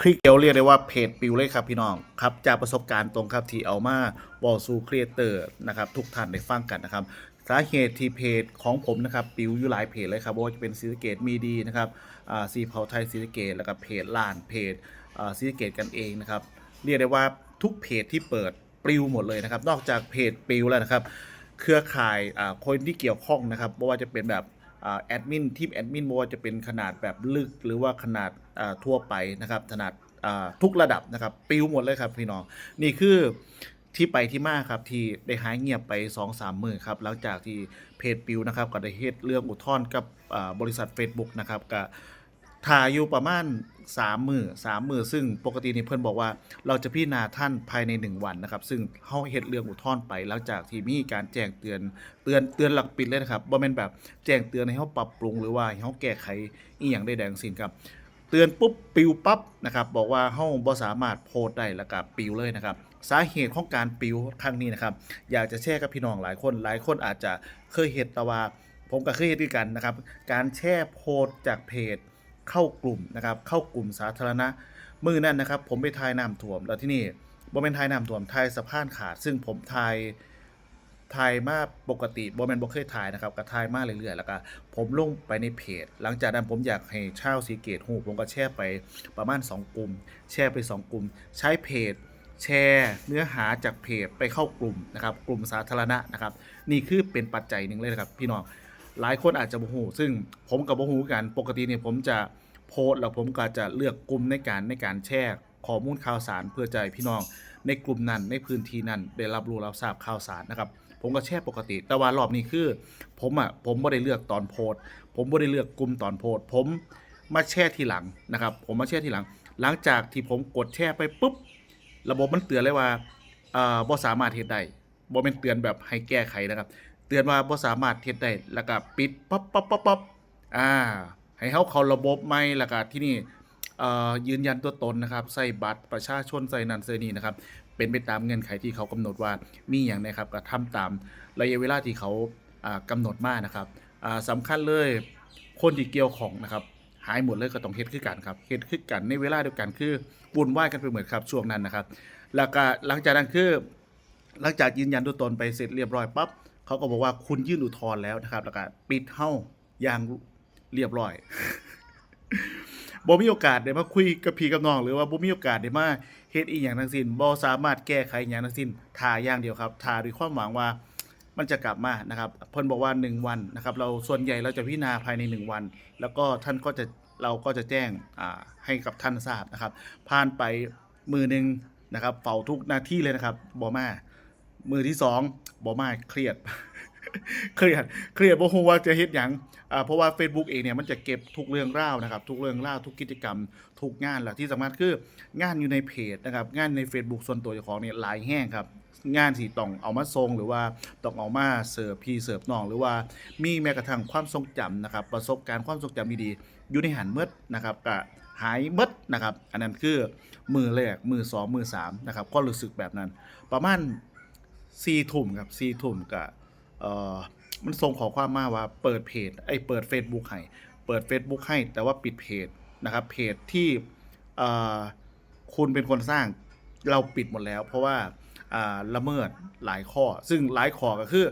คลิกเดียวเรียกได้ว่าเพจปิวเลยครับพี่น้องครับจากประสบการณ์ตรงครับที่เอามาบอกสู่ครีเอเตอร์นะครับทุกท่านได้ฟังกันนะครับสาเหตุที่เพจของผมนะครับปิวอยู่หลายเพจเลยครับว่าจะเป็นซีสเกตมีดีนะครับอ่าซีเผาไทยซีสเกตแล้วก็เพจล้านเพจอ่าซีสเกตกันเองนะครับเรียกได้ว่าทุกเพจที่เปิดปลิวหมดเลยนะครับนอกจากเพจปลิวแล้วนะครับเครือข่ายอ่าคนที่เกี่ยวข้องนะครับไม่ว่าจะเป็นแบบอ่าแอดมินทีมแอดมินไม่ว่าจะเป็นขนาดแบบลึกหรือว่าขนาด ทั่วไปนะครับขนาดทุกระดับนะครับปิวหมดเลยครับพี่น้องนี่คือที่ไปที่มาครับที่ได้หายเงียบไป2อสามมือครับหลังจากที่เพจปิวนะครับก็ได้เฮ็ดเรื่องอุทธรณ์กับบริษัท Facebook นะครับก็ถ่ายอยู่ประมาณ3มือ3มือซึ่งปกตินี่เพื่อนบอกว่า เราจะพิจารณาท่านภายใน 1 วันนะครับ ซึ่งเฮาเฮ็ดเรื่องอุทธรณ์ไปหลังจากที่มีการแจ้งเตือนเตือนเตือนหลักปิดเลยนะครับบ่แม่นแบบแจ้งเตือนให้เฮาปรับปรุงหรือว่าให้เฮาแก้ไขอีหยังใดๆทั้งสิ้นครับ เตือนปุ๊บปิวปั๊บนะครับบอกว่าเฮาบ่สามารถโพสได้แล้วก็ปิวเลยนะครับสาเหตุของการปิวครั้งนี้นะครับอยากจะแชร์กับพี่น้องหลายคน หลายคนอาจจะเคยเห็นแต่ว่าผมก็เคยเห็นด้วยกันนะครับการแชร์โพสจากเพจเข้ากลุ่มนะครับเข้ากลุ่มสาธารณะมือนั่นนะครับ ผมไปทายน้ำท่วมแล้วที่นี่บ่เป็นทายน้ำท่วมทายสะพานขาด ซึ่งผมทาย ทายมาปกติบ่แมนบ่เคยทายนะครับก็ทายมาเรื่อยๆแล้วก็ผมลงไปในเพจ หลังจากนั้นผมอยากให้ชาวสีเกตฮู้ผมก็แชร์ไปประมาณ 2 กลุ่ม แชร์ไป 2 กลุ่ม ใช้เพจ แชร์เนื้อหาจากเพจไปเข้ากลุ่มนะครับ กลุ่มสาธารณะนะครับ นี่คือเป็นปัจจัยหนึ่งเลยนะครับ พี่น้องหลายคนอาจจะบ่ฮู้ซึ่งผมกับบ่ฮู้กันปกติเนี่ยผมจะโพสต์แล้วผมก็จะเลือกกลุ่มในการในการแชร์ข้อมูลข่าวสารเพื่อให้พี่น้องในกลุ่มนั้นในพื้นที่นั้นได้รับรู้รับทราบข่าวสารนะครับ ผมก็แชร์ปกติ แต่ว่ารอบนี้คือ ผมอะผมบ่ได้เลือกตอนโพสต์ผมบ่ได้เลือกกลุ่มตอนโพสผมมาแชร์ทีหลังนะครับ ผมมาแชร์ทีหลัง หลังจากที่ผมกดแชร์ไปปุ๊บ ระบบมันเตือนเลยว่าเอ่อบ่สามารถเฮ็ดได้บ่เป็นเตือนแบบให้แก้ไขนะครับ เตือนว่าบ่สามารถเฮ็ดได้แล้วก็ปิดปั๊บปั๊บปั๊บปั๊บอ่าให้เฮาเข้าระบบใหม่แล้วก็ที่นี่ ยืนยันตัวตนนะครับ ใส่บัตรประชาชนใส่นันใส่นี่นะครับ เป็นไปตามเงื่อนไขที่เขากำหนดว่ามีอย่างนะครับก็ทำตามระยะเวลาที่เขาอ่ากำหนดมานะครับอ่าสำคัญเลยคนที่เกี่ยวของนะครับหายหมดเลยก็ต้องเฮ็ดคือกันครับเฮ็ดคือกันในเวลาเดียวกันคือวุ่นวายกันไปเหมือนครับช่วงนั้นนะครับ แล้วก็หลังจากนั้นคือหลังจากยืนยันตัวตนไปเสร็จเรียบร้อยปั๊บเขาก็บอกว่าคุณยื่นอุทธรณ์แล้วนะครับแล้วก็ปิดเฮ้าอย่างเรียบร้อย บ่มีโอกาสได้มาคุยกับพี่กับน้องหรือว่าบ่มีโอกาสได้มาเฮ็ดอีหยังทั้งสิ้นบ่สามารถแก้ไขอหยังทั้งสิ้นทาอย่างเดียวครับทาด้วยความหวังว่ามันจะกลับมานะครับเพิ่นบอกว่า 1 วันนะครับ เราส่วนใหญ่เราจะพิจารณาภายใน 1 วัน แล้วก็ท่านก็จะเราก็จะแจ้งอ่าให้กับท่านทราบนะครับ ผ่านไปมือหนึงนะครับเฝ้าทุกนาทีเลยนะครับบ่มามือที่สองบ่มาเครียด เครียดเครียดบ่ฮู้ว่าจะเฮ็ดหยังอ่าเพราะว่า Facebook เองเนี่ยมันจะเก็บทุกเรื่องราวนะครับ ทุกเรื่องราวทุกกิจกรรม ทุกงานแหละที่สำคัญคืองานอยู่ในเพจนะครับ งานใน Facebook ส่วนตัวเจ้าของเนี่ยหลายแห้งครับ งานที่ต้องเอามาส่งหรือว่าต้องเอามาเสิร์ฟพี่เสิร์ฟน้องหรือว่ามีแม้กระทั่งความทรงจำนะครับ ประสบการณ์ความทรงจำดีๆอยู่ในหันเมดนะครับก็หายเมดนะครับ อันนั้นคือมือแรกมือสองมือสามนะครับก็รู้สึกแบบนั้น ประมาณสี่ทุ่มครับสี่ทุ่มกับ มันส่งขอความมาว่าเปิดเพจไอ้เปิด Facebook ให้เปิด Facebook ให้แต่ว่าปิดเพจนะครับเพจที่คุณเป็นคนสร้างเราปิดหมดแล้ว เพราะว่าอ่าละเมิดหลายข้อ ซึ่งหลายข้อก็คือ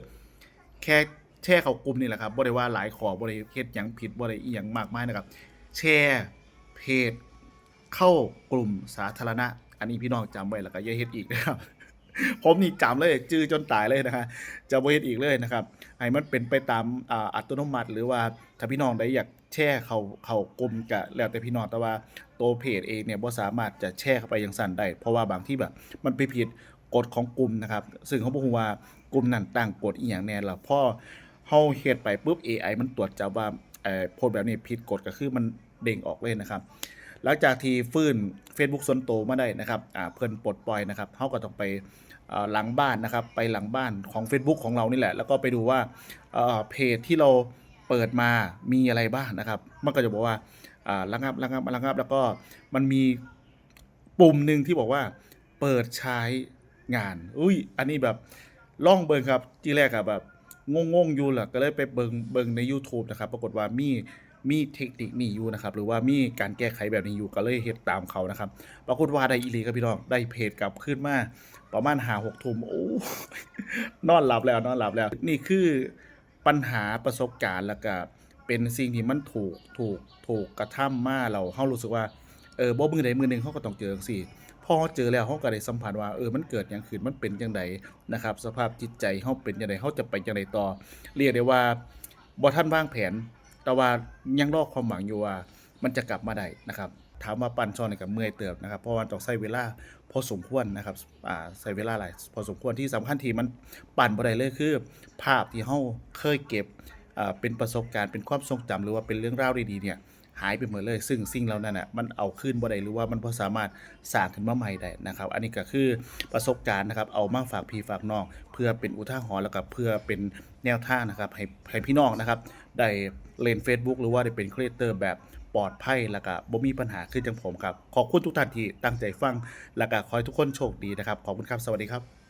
แค่แชร์เขากลุ่มนี่แหละครับบ่ได้ว่าหลายข้อบ่ได้เฮ็ดหยังผิดบ่ได้อีหยังมากมายนะครับ แชร์เพจเข้ากลุ่มสาธารณะ อันนี้พี่น้องจำไว้แล้วก็อย่าเฮ็ดอีกนะครับ ผมนี่จำเลยจื้อจนตายเลยนะฮะจะบ่เฮ็ดอีกเลยนะครับให้มันเป็นไปตามอ่าอัตโนมัติหรือว่าถ้าพี่น้องได้อยากแชร์เขาเขากลุ่มก็แล้วแต่พี่น้องแต่ว่าตัวเพจเองเนี่ยบ่สามารถจะแชร์เข้าไปอย่างสั่นได้ เพราะว่าบางที่แบบมันไปผิดกฎของกลุ่มนะครับ ซึ่งเขาบ่ฮู้ว่ากลุ่มนั้นตั้งกฎอีหยังแน่ล้วพอเฮาเฮ็ดไปปุ๊บ AI มันตรวจจับว่าเอ่อโพสแบบนี้ผิดกฎก็คือมันเด้งออกเลยนะครับ หลังจากที่ฟื้น Facebook ส่วนโตมาได้นะครับอ่าเพิ่นปลดปล่อยนะครับเฮาก็ต้องไป หลังบ้านนะครับ ไปหลังบ้านของ Facebook ของเรานี่แหละ แล้วก็ไปดูว่าเพจที่เราเปิดมามีอะไรบ้างนะครับ มันก็จะบอกว่าอ่าระงับระงับระงับ แล้วก็มันมีปุ่มหนึ่งที่บอกว่า เปิดใช้งาน อุ้ย อันนี้แบบล่องเบิงครับ ที่แรกอะแบบงงๆอยู่แหละก็เลยไปเบิงเบิงใน YouTube นะครับ ปรากฏว่ามี มีเทคนิคนี้อยู่นะครับ หรือว่ามีการแก้ไขแบบนี้อยู่ก็เลยเฮ็ดตามเขานะครับ ปรากฏว่าได้อีหลีครับพี่น้องได้เพจกลับขึ้นมาประมาณหาหกทุ่มโอ้นอนหลับแล้วนอนหลับแล้ว นี่คือปัญหาประสบการณ์แล้วก็เป็นสิ่งที่มันถูกถูกถูกกระทำมาเราเฮารู้สึกว่าเออบ่มือใดมือหนึ่งเฮาก็ต้องเจอจังซี่พอเจอแล้วเฮาก็ได้สัมผัสว่าเออมันเกิดหยังขึ้นมันเป็นจังไดนะครับ สภาพจิตใจเฮาเป็นจังไดเฮาจะไปจังไดต่อ เรียกได้ว่าบ่ทันวางแผน แต่ว่ายังรอความหวังอยู่ว่ามันจะกลับมาได้นะครับ ถามว่าปั่นชอนนี่ก็เมื่อยเติบนะครับ เพราะว่าต้องใช้เวลาพอสมควรนะครับอ่าใช้เวลาหลายพอสมควรที่สำคัญที่มันปั่นบ่ได้เลยคือ ภาพที่เฮาเคยเก็บอ่าเป็นประสบการณ์เป็นความทรงจำหรือว่าเป็นเรื่องราวดีๆเนี่ย หายไปหมดเลย ซึ่งสิ่งเหล่านั้นน่ะมันเอาคืนบ่ได้หรือว่ามันบ่สามารถสร้างขึ้นมาใหม่ได้นะครับ อันนี้ก็คือประสบการณ์นะครับเอามาฝากพี่ฝากน้องเพื่อเป็นอุทาหรณ์แล้วก็เพื่อเป็นแนวทางนะครับให้ให้พี่น้องนะครับได้เล่น Facebook หรือว่าได้เป็นครีเอเตอร์แบบปลอดภัยแล้วก็บ่มีปัญหาขึ้นจังผมครับ ขอบคุณทุกท่านที่ตั้งใจฟัง แล้วก็ขอให้ทุกคนโชคดีนะครับ ขอบคุณครับ สวัสดีครับ